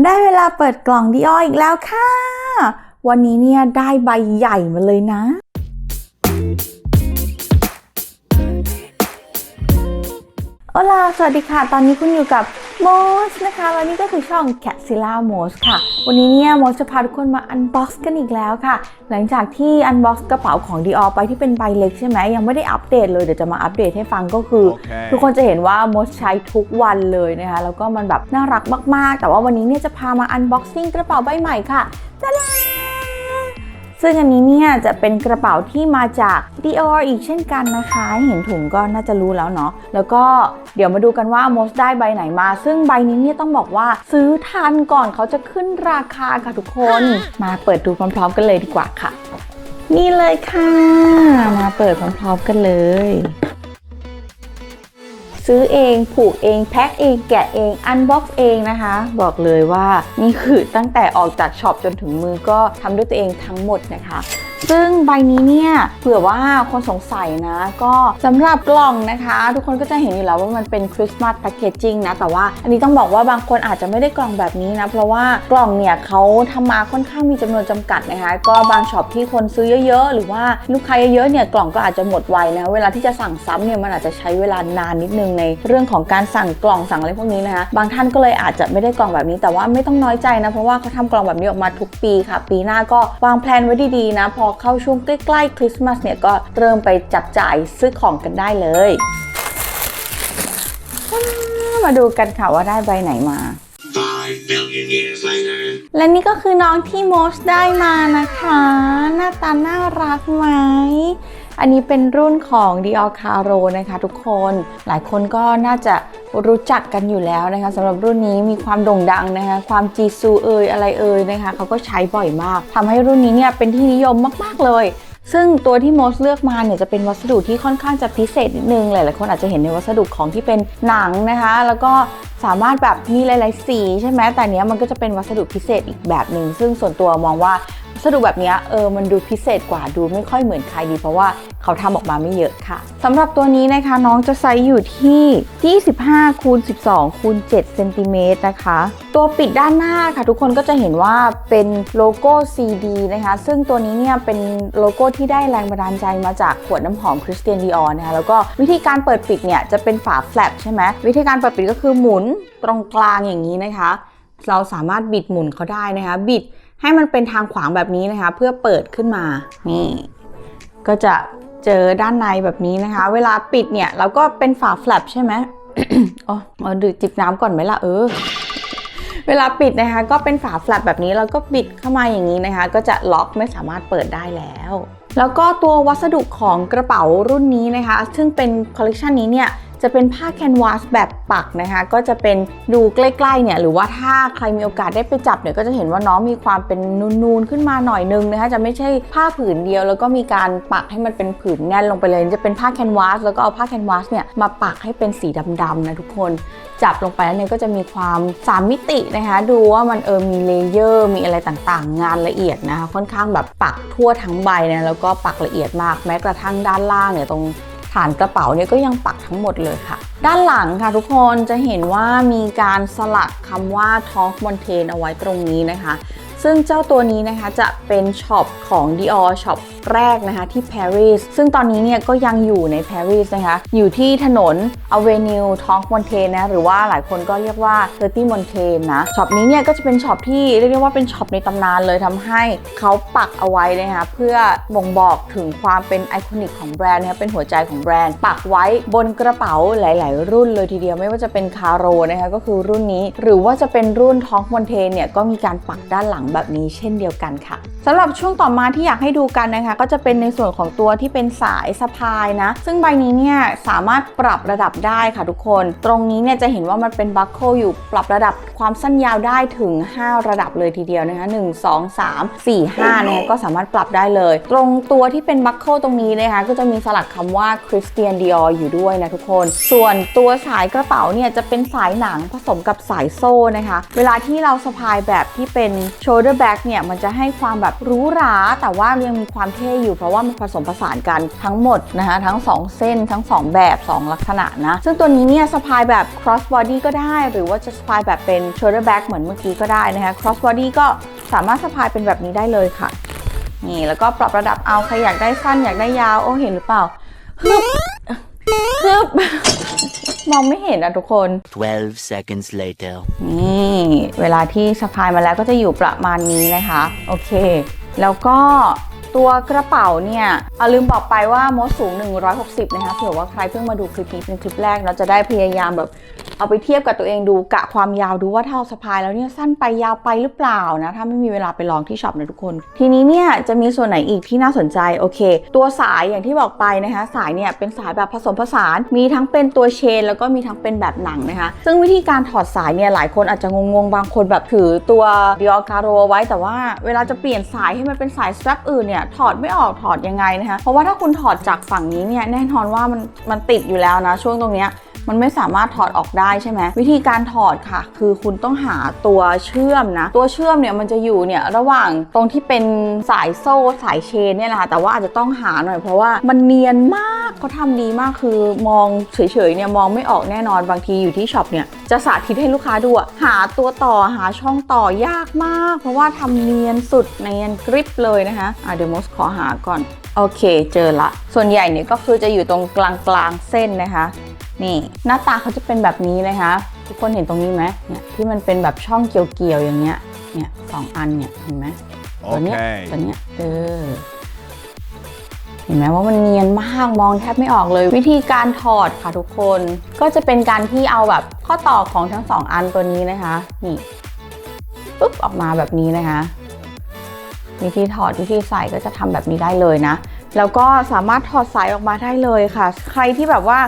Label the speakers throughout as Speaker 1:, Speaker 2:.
Speaker 1: ได้เวลาเปิดกล่องดีอออีกแล้วค่ะ วันนี้เนี่ยได้ใบใหญ่มาเลยนะ โอลา สวัสดีค่ะ ตอนนี้คุณอยู่กับ โมสนะคะและนี่ก็คือช่อง c a t z i l l a m o s ค่ะ วันนี้เนี่ยโมสจะพาทุกคนมาอันบ็อกซ์กันอีกแล้วค่ะ หลังจากที่อันบ็อกซ์กระเป๋าของ Dior ไปที่เป็นใบเล็กใช่ไหมยังไม่ได้อัปเดตเลยเดี๋ยวจะมาอัปเดตให้ฟังก็คือ
Speaker 2: โอเค
Speaker 1: ทุกคนจะเห็นว่าโมสใช้ทุกวันเลยนะคะแล้วก็มันแบบน่ารักมากๆ แต่ว่าวันนี้เนี่ยจะพามาอันบ็อกซิ่งกระเป๋าใบใหม่ค่ะตะดา ซึ่งอันนี้เนี่ยจะเป็นกระเป๋าที่มาจาก Dior อีกเช่นกันนะคะ เห็นถุงก็น่าจะรู้แล้วเนาะ แล้วก็เดี๋ยวมาดูกันว่าโมสได้ใบไหนมา ซึ่งใบนี้เนี่ยต้องบอกว่าซื้อทันก่อนเขาจะขึ้นราคาค่ะทุกคน มาเปิดดูพร้อมๆกันเลยดีกว่าค่ะ นี่เลยค่ะ มาเปิดพร้อมๆกันเลย ซื้อเองผูกเองแพ็คเองแกะเองอันบ็อกซ์เองนะคะ บอกเลยว่านี่คือตั้งแต่ออกจากช็อปจนถึงมือก็ทำด้วยตัวเองทั้งหมดนะคะ ซึ่งใบนี้เนี่ยเผื่อว่าคนสงสัยนะ ก็สำหรับกล่องนะคะ ทุกคนก็จะเห็นอยู่แล้วว่ามันเป็นคริสต์มาสแพคเกจจิ้งนะแต่ว่าอันนี้ต้องบอกว่าบางคนอาจจะไม่ได้กล่องแบบนี้นะ เพราะว่ากล่องเนี่ยเขาทำมาค่อนข้างมีจำนวนจำกัดนะคะ ก็บางช็อปที่คนซื้อเยอะๆ หรือว่าลูกค้าเยอะๆเนี่ยกล่องก็อาจจะหมดไวนะคะเวลาที่จะสั่งซ้ำเนี่ยมันอาจจะใช้เวลานานนิดนึงในเรื่องของการสั่งกล่องสั่งอะไรพวกนี้นะคะบางท่านก็เลยอาจจะไม่ได้กล่องแบบนี้แต่ว่าไม่ต้องน้อยใจนะเพราะว่าเขาทำกล่องแบบนี้ออกมาทุกปีค่ะ ปีหน้าก็วางแผนไว้ดีๆนะพอเข้าช่วงใกล้ๆคริสต์มาสเนี่ยก็เริ่มไปจับจ่ายซื้อของกันได้เลย มาดูกันค่ะว่าได้ใบไหนมา
Speaker 3: Five million years later.
Speaker 1: และนี่ก็คือน้องที่โมสได้มานะคะ หน้าตาน่ารักไหม อันนี้เป็นรุ่นของ Dior Caro นะคะทุกคน หลายคนก็น่าจะรู้จักกันอยู่แล้วนะคะสำหรับรุ่นนี้มีความโด่งดังนะคะ ความจีซูเอยอะไรเอยนะคะเขาก็ใช้บ่อยมากทำให้รุ่นนี้เนี่ยเป็นที่นิยมมาก ๆ เลยซึ่งตัวที่โมสเลือกมาเนี่ยจะเป็นวัสดุที่ค่อนข้างจะพิเศษนิดนึงหลายๆคนอาจจะเห็นในวัสดุของที่เป็นหนังนะคะ แล้วก็สามารถแบบมีหลาย ๆ สีใช่ไหมแต่เนี้ยมันก็จะเป็นวัสดุพิเศษอีกแบบหนึ่งซึ่งส่วนตัวมองว่า สดุแบบนี้เออมันดูพิเศษกว่าดูไม่ค่อยเหมือนใครดีเพราะว่าเขาทำออกมาไม่เยอะค่ะสำหรับตัวนี้นะคะน้องจะไซส์อยู่ที่ 25คูณ12คูณ7เซนติเมตรนะคะ ตัวปิดด้านหน้าค่ะ ทุกคนก็จะเห็นว่าเป็นโลโก้ CD นะคะ ซึ่งตัวนี้เนี่ยเป็นโลโก้ที่ได้แรงบันดาลใจมาจากขวดน้ำหอมคริสเตียนดีออนะคะแล้วก็วิธีการเปิดปิดเนี่ยจะเป็นฝาแฟลปใช่ไหมวิธีการเปิดปิดก็คือหมุนตรงกลางอย่างนี้นะคะ เราสามารถบิดหมุนเขาได้นะคะบิด ให้มันเป็นทางขวางแบบนี้นะคะ เพื่อเปิดขึ้นมา นี่ ก็จะเจอด้านในแบบนี้นะคะ เวลาปิดเนี่ย เราก็เป็นฝาแฟลปใช่ไหมอ๋อเอาดื่มจิบน้ำก่อนไหมล่ะเออ เวลาปิดนะคะ ก็เป็นฝาแฟลปแบบนี้แล้วก็บิดเข้ามาอย่างนี้นะคะ ก็จะล็อกไม่สามารถเปิดได้แล้วแล้วก็ตัววัสดุของกระเป๋ารุ่นนี้นะคะ ซึ่งเป็นคอลเลกชันนี้เนี่ย จะเป็นผ้าแคนวาสแบบปักนะคะ ก็จะเป็นดูใกล้ๆเนี่ยหรือว่าถ้าใครมีโอกาสได้ไปจับเนี่ยก็จะเห็นว่าน้องมีความเป็นนูนๆขึ้นมาหน่อยนึงนะคะจะไม่ใช่ผ้าผืนเดียว แล้วก็มีการปักให้มันเป็นผืนแน่นลงไปเลย จะเป็นผ้าแคนวาสแล้วก็เอาผ้าแคนวาสเนี่ยมาปักให้เป็นสีดำๆนะทุกคนจับลงไปแล้วเนี่ยก็จะมีความสามมิตินะคะดูว่ามันเออมีเลเยอร์ มีอะไรต่างๆ งานละเอียดนะคะค่อนข้างแบบปักทั่วทั้งใบนะแล้วก็ปักละเอียดมากแม้กระทั่งด้านล่างเนี่ยตรง ฐานกระเป๋าเนี่ยก็ยังปักทั้งหมดเลยค่ะ ด้านหลังค่ะทุกคนจะเห็นว่ามีการสลักคำว่าทองมอนเทนเอาไว้ตรงนี้นะคะ ซึ่งเจ้าตัวนี้นะคะจะเป็นช็อปของ Dior ช็อปแรกนะคะที่ปารีสซึ่งตอนนี้เนี่ยก็ยังอยู่ในปารีสนะคะ อยู่ที่ถนน Avenue t o n m o n t a i n นะ หรือว่าหลายคนก็เรียกว่า30 m o n t a i n นะช็อปนี้เนี่ยก็จะเป็นช็อปที่เรียกได้ว่าเป็นช็อปในตำนานเลยทำให้เขาปักเอาไว้นะคะเพื่อบ่งบอกถึงความเป็นไอคอนิกของแบรนด์นะคะเป็นหัวใจของแบรนด์ ปักไว้บนกระเป๋าหลาย ๆ รุ่นเลยทีเดียวไม่ว่าจะเป็นคาโรนะคะก็คือรุ่นนี้ หรือว่าจะเป็นรุ่นทองมอนเทนเนี่ยก็มีการปักด้านหลังแบบนี้เช่นเดียวกันค่ะสำหรับช่วงต่อมาที่อยากให้ดูกันนะคะ ก็จะเป็นในส่วนของตัวที่เป็นสายสะพายนะ ซึ่งใบนี้เนี่ยสามารถปรับระดับได้ค่ะทุกคน ตรงนี้เนี่ยจะเห็นว่ามันเป็นบัคเกิลอยู่ปรับระดับความสั้นยาวได้ถึง 5 ระดับเลยทีเดียวนะคะ1 2 3 4 5นะคะก็สามารถปรับได้เลย ตรงตัวที่เป็นบัคเกิลตรงนี้นะคะก็จะมีสลักคำว่าคริสเตียนดิอออยู่ด้วยนะทุกคน ส่วนตัวสายกระเป๋าเนี่ยจะเป็นสายหนังผสมกับสายโซ่นะคะ เวลาที่เราสะพายแบบที่เป็น shoulder bag เนี่ยมันจะให้ความแบบแบบหรูหราแต่ว่ายังมีความเท่อยู่เพราะว่ามันผสมผสานกันทั้งหมดนะคะทั้ง 2 เส้นทั้ง 2 แบบ 2 ลักษณะนะ ซึ่งตัวนี้เนี่ยสะพายแบบ cross body ก็ได้ หรือว่าจะสะพายแบบเป็น shoulder bag เหมือนเมื่อกี้ก็ได้นะคะ cross body ก็สามารถสะพายเป็นแบบนี้ได้เลยค่ะนี่แล้วก็ปรับระดับเอาใครอยากได้สั้นอยากได้ยาวโอ้เห็นหรือเปล่าฮึบ ฮึบมองไม่เห็นอะทุกคน
Speaker 2: 12 seconds later.
Speaker 1: นี่ เวลาที่สะพายมาแล้วก็จะอยู่ประมาณนี้นะคะ โอเค แล้วก็ตัวกระเป๋าเนี่ยเอาลืมบอกไปว่ามดสูง 160 นะคะ เผื่อว่าใครเพิ่งมาดูคลิปนี้เป็นคลิปแรกเราจะได้พยายามแบบ เอาไปเทียบกับตัวเองดูกะความยาวดูว่าถ้าเราสะพายแล้วเนี่ยสั้นไปยาวไปหรือเปล่านะถ้าไม่มีเวลาไปลองที่ช็อปนะทุกคน ทีนี้เนี่ยจะมีส่วนไหนอีกที่น่าสนใจโอเค ตัวสายอย่างที่บอกไปนะคะสายเนี่ยเป็นสายแบบผสมผสาน มีทั้งเป็นตัวเชน แล้วก็มีทั้งเป็นแบบหนังนะคะ ซึ่งวิธีการถอดสายเนี่ยหลายคนอาจจะงงๆบางคนแบบถือตัว Dior Caro ไว้แต่ว่าเวลาจะเปลี่ยนสายให้มันเป็นสายสแตรปอื่นเนี่ยถอดไม่ออกถอดยังไงนะคะเพราะว่าถ้าคุณถอดจากฝั่งนี้เนี่ยแน่นอนว่ามันมันติดอยู่แล้วนะช่วงตรงเนี้ย มันไม่สามารถถอดออกได้ใช่ไหมวิธีการถอดค่ะ คือคุณต้องหาตัวเชื่อมนะ ตัวเชื่อมเนี่ยมันจะอยู่เนี่ยระหว่างตรงที่เป็นสายโซ่สายเชนเนี่ยแหละค่ะแต่ว่าอาจจะต้องหาหน่อยเพราะว่ามันเนียนมากเขาทำดีมากคือมองเฉยๆเนี่ยมองไม่ออกแน่นอนบางทีอยู่ที่ช็อปเนี่ยจะสาธิตให้ลูกค้าดูอะหาตัวต่อหาช่องต่อยากมาก เพราะว่าทำเนียนสุดเนียนกริบเลยนะคะอะเดี๋ยวมสขอหาก่อนโอเค เจอละ ส่วนใหญ่เนี่ยก็คือจะอยู่ตรงกลางๆเส้นนะคะ นี่หน้าตาเขาจะเป็นแบบนี้นะคะทุกคนเห็นตรงนี้ไหมเนี่ยที่มันเป็นแบบช่องเกี่ยวๆอย่างเงี้ยเนี่ยสองอันเนี่ยเห็นไหมตัวเนี้ย
Speaker 4: โอเค
Speaker 1: ตัวเนี้ยเออเห็นไหมว่ามันเนียนมากมองแทบไม่ออกเลย วิธีการถอดค่ะทุกคนก็จะเป็นการที่เอาแบบข้อต่อของทั้งสองอันตัวนี้นะคะนี่ปุ๊บออกมาแบบนี้นะคะวิธีถอดวิธีใส่ก็จะทำแบบนี้ได้เลยนะ แล้วก็สามารถถอดสายออกมาได้เลยค่ะ ใครที่แบบว่า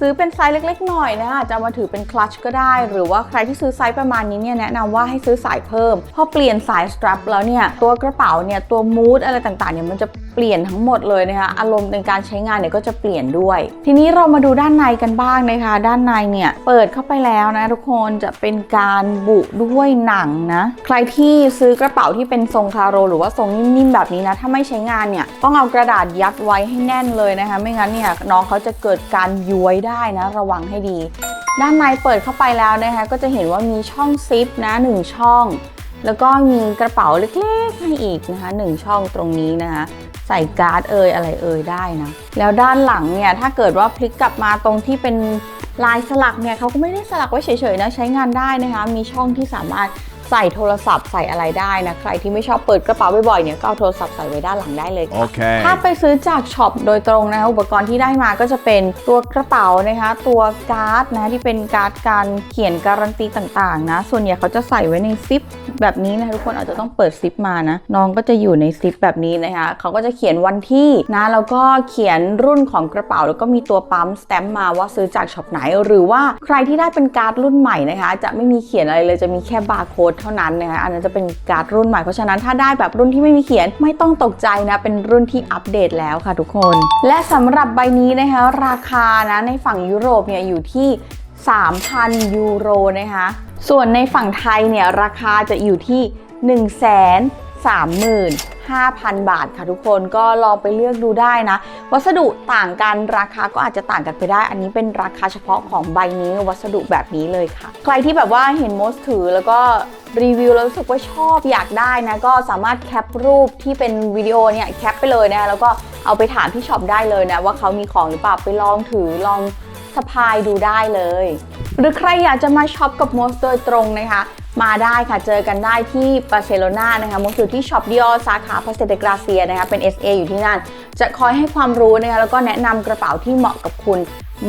Speaker 1: ซื้อเป็นไซส์เล็ก ๆ หน่อยนะคะอาจจะเอามาถือเป็นคลัตชก็ได้ หรือว่าใครที่ซื้อไซส์ประมาณนี้เนี่ยแนะนำว่าให้ซื้อสายเพิ่ม พอเปลี่ยนสายสตรัปแล้วเนี่ยตัวกระเป๋าเนี่ยตัวมูดอะไรต่างๆเนี่ยมันจะเปลี่ยนทั้งหมดเลยนะคะอารมณ์ในการใช้งานเนี่ยก็จะเปลี่ยนด้วย ทีนี้เรามาดูด้านในกันบ้างนะคะ ด้านในเนี่ยเปิดเข้าไปแล้วนะทุกคนจะเป็นการบุด้วยหนังนะใครที่ซื้อกระเป๋าที่เป็นทรงคาโร หรือว่าทรงนิ่มๆแบบนี้นะถ้าไม่ใช้งานเนี่ยต้องเอากระดาษยัดไว้ให้แน่นเลยนะคะ ไม่งั้นเนี่ยน้องเขาจะเกิดการย้วยได้นะระวังให้ดี ด้านในเปิดเข้าไปแล้วนะคะก็จะเห็นว่ามีช่องซิปนะหนึ่งช่อง แล้วก็มีกระเป๋าเล็กๆให้อีกนะคะหนึ่งช่องตรงนี้นะคะใส่การ์ดเอยอะไรเอยได้นะแล้วด้านหลังเนี่ยถ้าเกิดว่าพลิกกลับมาตรงที่เป็นลายสลักเนี่ยเขาก็ไม่ได้สลักไว้เฉยๆนะใช้งานได้นะคะมีช่องที่สามารถ ใส่โทรศัพท์ใส่อะไรได้นะใครที่ไม่ชอบเปิดกระเป๋าบ่อยๆเนี่ยก็เอาโทรศัพท์ใส่ไว้ด้านหลังได้เลยค่ะ
Speaker 4: Okay.
Speaker 1: ถ้าไปซื้อจากช็อปโดยตรงนะคะอุปกรณ์ที่ได้มาก็จะเป็นตัวกระเป๋านะคะตัวการ์ดนะที่เป็นการ์ดการเขียนการันตีต่างๆนะส่วนใหญ่เขาจะใส่ไว้ในซิปแบบนี้นะคะทุกคนอาจจะต้องเปิดซิปมานะน้องก็จะอยู่ในซิปแบบนี้นะคะเขาก็จะเขียนวันที่นะแล้วก็เขียนรุ่นของกระเป๋า แล้วก็มีตัวปั๊มสแตมป์มาว่าซื้อจากช็อปไหน หรือว่าใครที่ได้เป็นการ์ดรุ่นใหม่นะคะจะไม่มีเขียนอะไรเลยจะมีแค่บาร์โค้ดเท่านั้นนะคะอันนั้นจะเป็นการ์ดรุ่นใหม่เพราะฉะนั้นถ้าได้แบบรุ่นที่ไม่มีเขียนไม่ต้องตกใจนะ เป็นรุ่นที่อัปเดตแล้วค่ะทุกคน และสำหรับใบนี้นะคะราคานะในฝั่งยุโรปเนี่ยอยู่ที่ 3,000 ยูโรนะคะส่วนในฝั่งไทยเนี่ยราคาจะอยู่ที่ 1 3 0 0 0 0 5,000 บาทค่ะทุกคนก็ลองไปเลือกดูได้นะ วัสดุต่างกันราคาก็อาจจะต่างกันไปได้ อันนี้เป็นราคาเฉพาะของใบนี้วัสดุแบบนี้เลยค่ะ ใครที่แบบว่าเห็นโมสถือแล้วก็รีวิวแล้วรู้สึกว่าชอบอยากได้นะ ก็สามารถแคปรูปที่เป็นวิดีโอเนี่ยแคปไปเลยนะแล้วก็เอาไปถามที่ช็อปได้เลยนะ ว่าเขามีของหรือเปล่าไปลองถือลองสะพายดูได้เลย หรือใครอยากจะมาช็อปกับโมสโดยตรงนะคะ มาได้ค่ะ เจอกันได้ที่บาร์เซโลนานะคะมงอยู่ที่ช็อปดิออสาขาพาเซเดกราเซียนะคะเป็น SA อยู่ที่นั่น จะคอยให้ความรู้นะคะแล้วก็แนะนำกระเป๋าที่เหมาะกับคุณ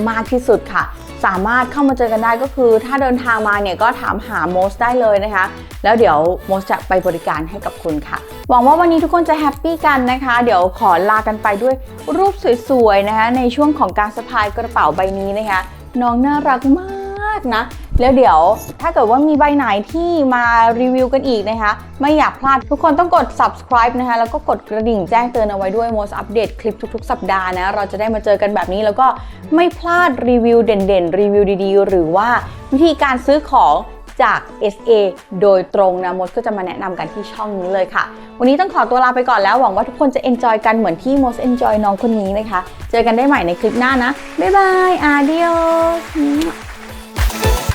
Speaker 1: มากที่สุดค่ะ สามารถเข้ามาเจอกันได้ก็คือ ถ้าเดินทางมาเนี่ยก็ถามหาโมสได้เลยนะคะ แล้วเดี๋ยวโมสจะไปบริการให้กับคุณค่ะ หวังว่าวันนี้ทุกคนจะแฮปปี้กันนะคะ เดี๋ยวขอลากันไปด้วยรูปสวยๆนะคะในช่วงของการสะพายกระเป๋าใบนี้นะคะ น้องน่ารักมากนะ แล้วเดี๋ยวถ้าเกิดว่ามีใบไหนที่มารีวิวกันอีกนะคะ ไม่อยากพลาดทุกคนต้องกด subscribe นะคะแล้วก็กดกระดิ่งแจ้งเตือนเอาไว้ด้วย most อัปเดตคลิปทุกๆ สัปดาห์นะเราจะได้มาเจอกันแบบนี้แล้วก็ไม่พลาดรีวิวเด่นๆ รีวิวดีๆ หรือว่าวิธีการซื้อของจาก SA โดยตรงนะมดก็จะมาแนะนำกันที่ช่องนี้เลยค่ะ วันนี้ต้องขอตัวลาไปก่อนแล้วหวังว่าทุกคนจะ enjoy กันเหมือนที่มด enjoy น้องคนนี้นะคะ เจอกันได้ใหม่ในคลิปหน้านะ บ๊ายบาย adios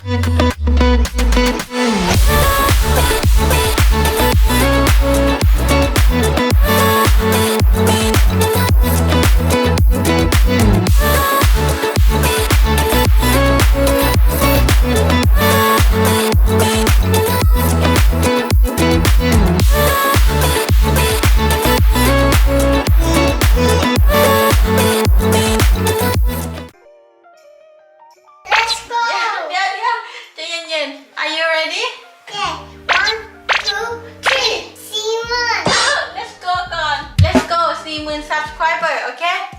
Speaker 5: Oh, oh, oh, oh, Ok.